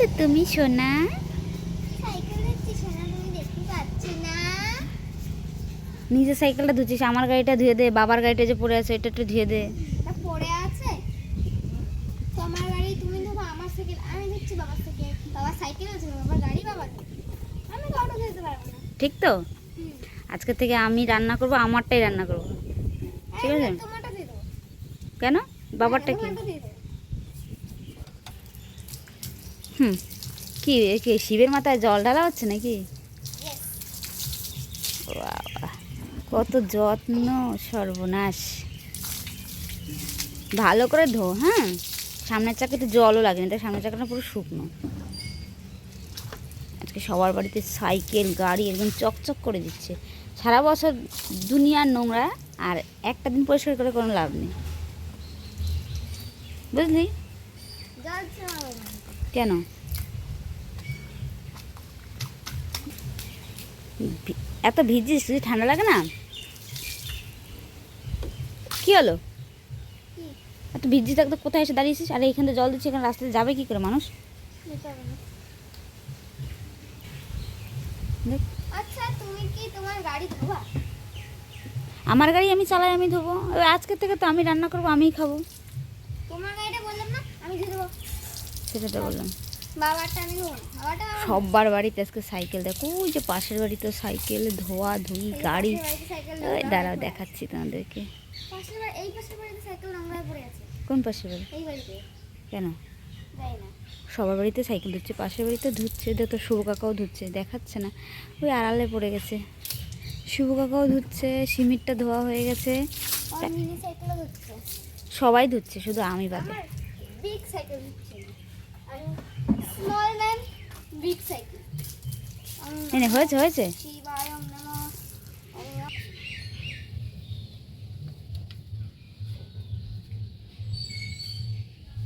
করছ তুমি সোনা? নিজের সাইকেলটা ধুচ্ছিস আমার গাড়িটা ধুয়ে দে বাবার গাড়িটা যে পড়ে আছে এটা একটু ধুয়ে দে। পড়ে আছে? তোমার গাড়ি তুমি ধরো আমার সাইকেল আমি দেখছি বাবার সাইকেল। বাবার সাইকেল আছে বাবার গাড়ি বাবার আমি তো অটো পারব না। ঠিক তো। আজকে থেকে আমি রান্না করব আমারটাই রান্না করব। ঠিক আছে। কেন? বাবারটা কি তোমারটা দিয়ে দেবো হুম। কি কি, শিবের মাথায় জল ঢালা হচ্ছে নাকি? কত যত্ন, সর্বনাশ। ভালো করে ধো হ্যাঁ? সামনের চাকাতে জলও লাগেনি তাই সামনের চাকাটা পুরো শুকনো। আজকে সবার বাড়িতে সাইকেল, গাড়ি একদম চকচক করে দিচ্ছে। সারা বছর দুনিয়ার নোংরা, আর একটা দিন পরিষ্কার করে কোনো লাভ নেই। বুঝলি। কেন? এত ভিজিস তুই ঠান্ডা লাগে না? কি হলো? এত ভিজি থাকতে কোথায় এসে দাঁড়িয়েছিস? আরে এখানে জল দিচ্ছে এখানে রাস্তাতে যাবে কি করে মানুষ। আচ্ছা তুমি কি তোমার গাড়ি ধোয়া আমার গাড়ি আমি চালাই আমি ধোবো। আজকের থেকে তো আমি রান্না করব আমিই খাব তোমার গাড়িটা বললাম না আমি ধুয়ে দেবো সেটা বললাম। সববার বাড়িতে আজকে সাইকেল দেখো ওই যে পাশের বাড়িতে সাইকেল ধোয়া ধুই গাড়ি। ওই দাঁড়াও দেখাচ্ছি তোমাদেরকে। কোন পাশের বাড়ি? কেন? সবার বাড়িতে সাইকেল ধুচ্ছে পাশের বাড়িতে ধুচ্ছে দেখো শুভ কাকাও ধুচ্ছে দেখাচ্ছে না। ওই আড়ালে পড়ে গেছে। শুভ কাকাও ধুচ্ছে সিমিটটা ধোয়া হয়ে গেছে। সবাই ধুচ্ছে শুধু আমি বাদে। Cycle small man big cycle এনে হয়েছে হয়েছে? শিবায় নমঃ ওম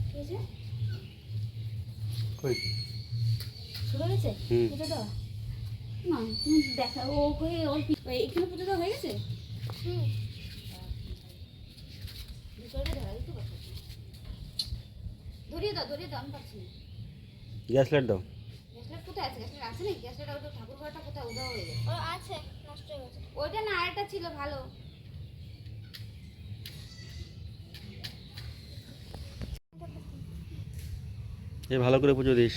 কি হয়েছে? কই? শুরু হয়েছে? হুম। না তুমি দেখা ও হয়ে ওর এখানে পুজো হয়ে গেছে? হুম। ধরিয়ে দাও ধরিয়ে দাও আমি পাচ্ছি না। গ্যাস লাইট দাও। কোথায় আছে? আছে নাকি? গ্যাসলাইট ওটা ঠাকুর ঘরটা কোথায়? উধাও হয়ে গেছে। ও আছে নষ্ট হয়ে গেছে। ওইটা না আরেকটা ছিল ভালো। এ ভালো করে পুজো দিস।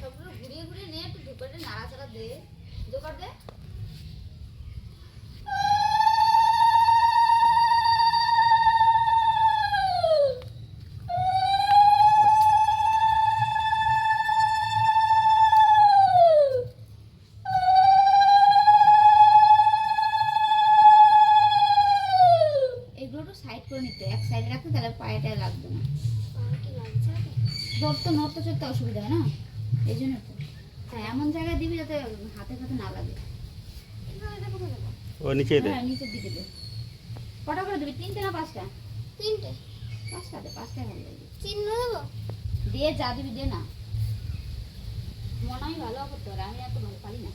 সবগুলো ঘুরিয়ে ঘুরিয়ে নিয়ে একটু নাড়াচাড়া দে। দোকান দে। এই জন্য তো। হ্যাঁ এমন জায়গায় দিবি যাতে হাতে ফাতে না লাগে? ও নিচেই দে। হ্যাঁ নিচের দিকে দে। কটা করে দিবি তিনটে না পাঁচটা? তিনটে। পাঁচটা দে পাঁচটায় ভালো লাগবে চিহ্ন দেবো? দিয়ে যা দিবি দে না। মনে হয় ভালো করতে পারে আমি এত ভালো পারি না।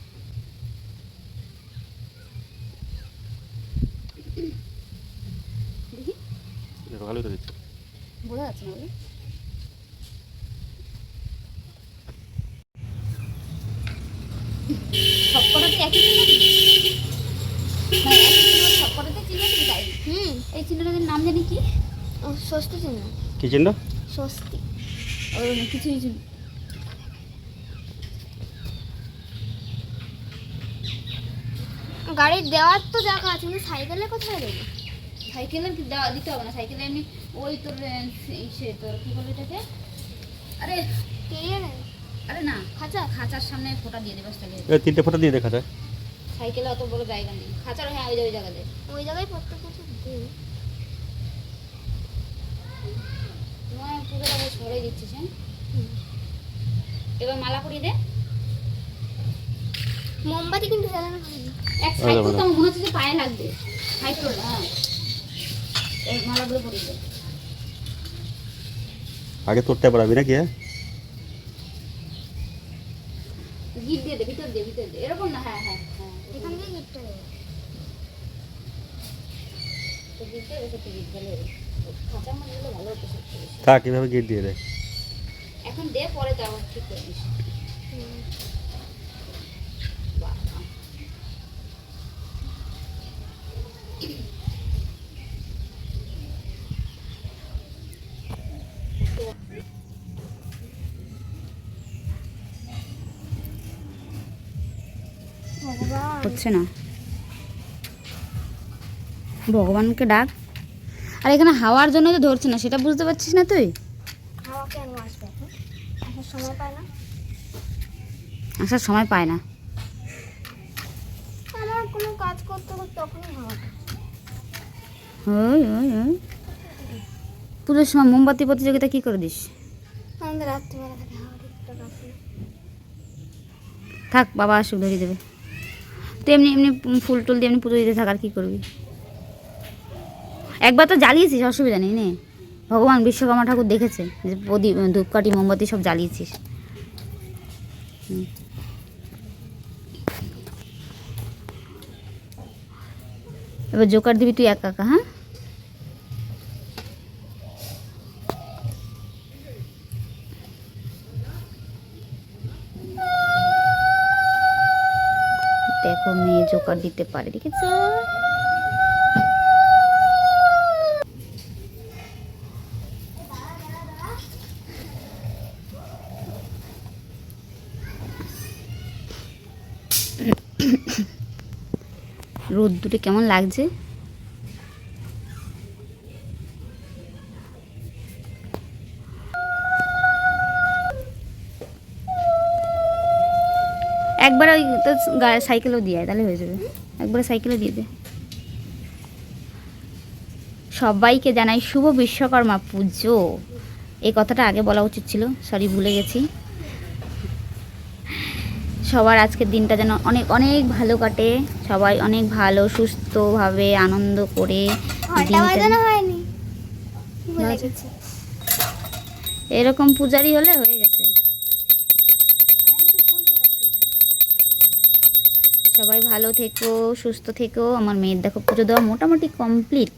ভালোই তো দিচ্ছে বোঝা যাচ্ছে না সবকটাতে একই চিহ্ন দিবি? মানে একই চিহ্ন সবকটাতে চিহ্ন দিবি তাই? হুম। এই চিহ্নটার নাম জানি কি? স্বস্তি চিহ্ন। কি চিহ্ন? স্বস্তি। কিছু কিছু গাড়ির দেওয়ার তো জায়গা আছে কিন্তু সাইকেলে কোথায় দেবো? সাইকেলের দেওয়া দিতে হবে না সাইকেলে এমনি ওই তোর সে তোর কি বলে এটাকে? আরে কেরিয়ার নেই আরে না খাঁচা খাঁচার সামনে ফোঁটা দিয়ে দেবে তাহলে এ তিনটে ফটো দিয়ে দেখা যায় সাইকেলে অত বড় জায়গা নেই। খাঁচার হ্যাঁ ওই ওই জায়গাতে। ওই জায়গায় প্রত্যেক বছর দিই বেশ দিচ্ছিস হ্যাঁ? এবার মালা পরিয়ে দে। মোমবাতি কিন্তু জ্বালানো হয়নি। এক সাইড মনে হচ্ছে যে পায়ে লাগবে। সাইড করে হ্যাঁ। এই মালাগুলো পরিয়ে দে। আগে তোরটা পারাবি নাকি হ্যাঁ? গিট দিয়ে দে ভিতর দে ভিতর দে। এরকম না হ্যাঁ হ্যাঁ হ্যাঁ এখান দিয়ে গিফটটা দেবো তো গিট দিয়ে রেখে গিট খাঁচার ভালো হতো থাক এভাবে গিট দিয়ে দে। এখন দে পরে আবার ঠিক করে নিস বাবা। ভগবান হচ্ছে না। ভগবানকে ডাক। আর এখানে হাওয়ার জন্য তো ধরছে না সেটা বুঝতে পারছিস না তুই? আসার সময় পায় না। পুজোর সময় মোমবাতি প্রতিযোগিতা কি করে দিস। থাক বাবা আসুক ধরিয়ে দেবে। তুই এমনি এমনি ফুল টুল দিয়ে এমনি পুজো দিতে থাকার কী করবি? একবার তো জ্বালিয়েছিস, অসুবিধা নেই, নে। ভগবান বিশ্বকর্মা ঠাকুর দেখেছে যে প্রদীপ ধূপকাঠি, মোমবাতি সব জ্বালিয়েছিস। এবার জোকার দিবি, তুই একা একা হ্যাঁ? দেখো মেয়ে জোকার দিতে পারে দেখেছ? রোদ দুটো কেমন লাগছে? একবার ওই তো সাইকেলও দিয়ে তাহলে হয়ে যাবে। একবার সাইকেলও দিয়ে দে। সবাইকে জানাই শুভ বিশ্বকর্মা পুজো। এই কথাটা আগে বলা উচিত ছিল সরি ভুলে গেছি। সবার আজকের দিনটা যেন অনেক অনেক ভালো কাটে। সবাই অনেক ভালো সুস্থভাবে আনন্দ করে এরকম পূজারি হলে হয়ে গেছে আমি তো ফুল ফোটাচ্ছি। সবাই ভালো থেকো সুস্থ থেকো। আমার মেয়ের দেখো পুজো দেওয়া মোটামুটি কমপ্লিট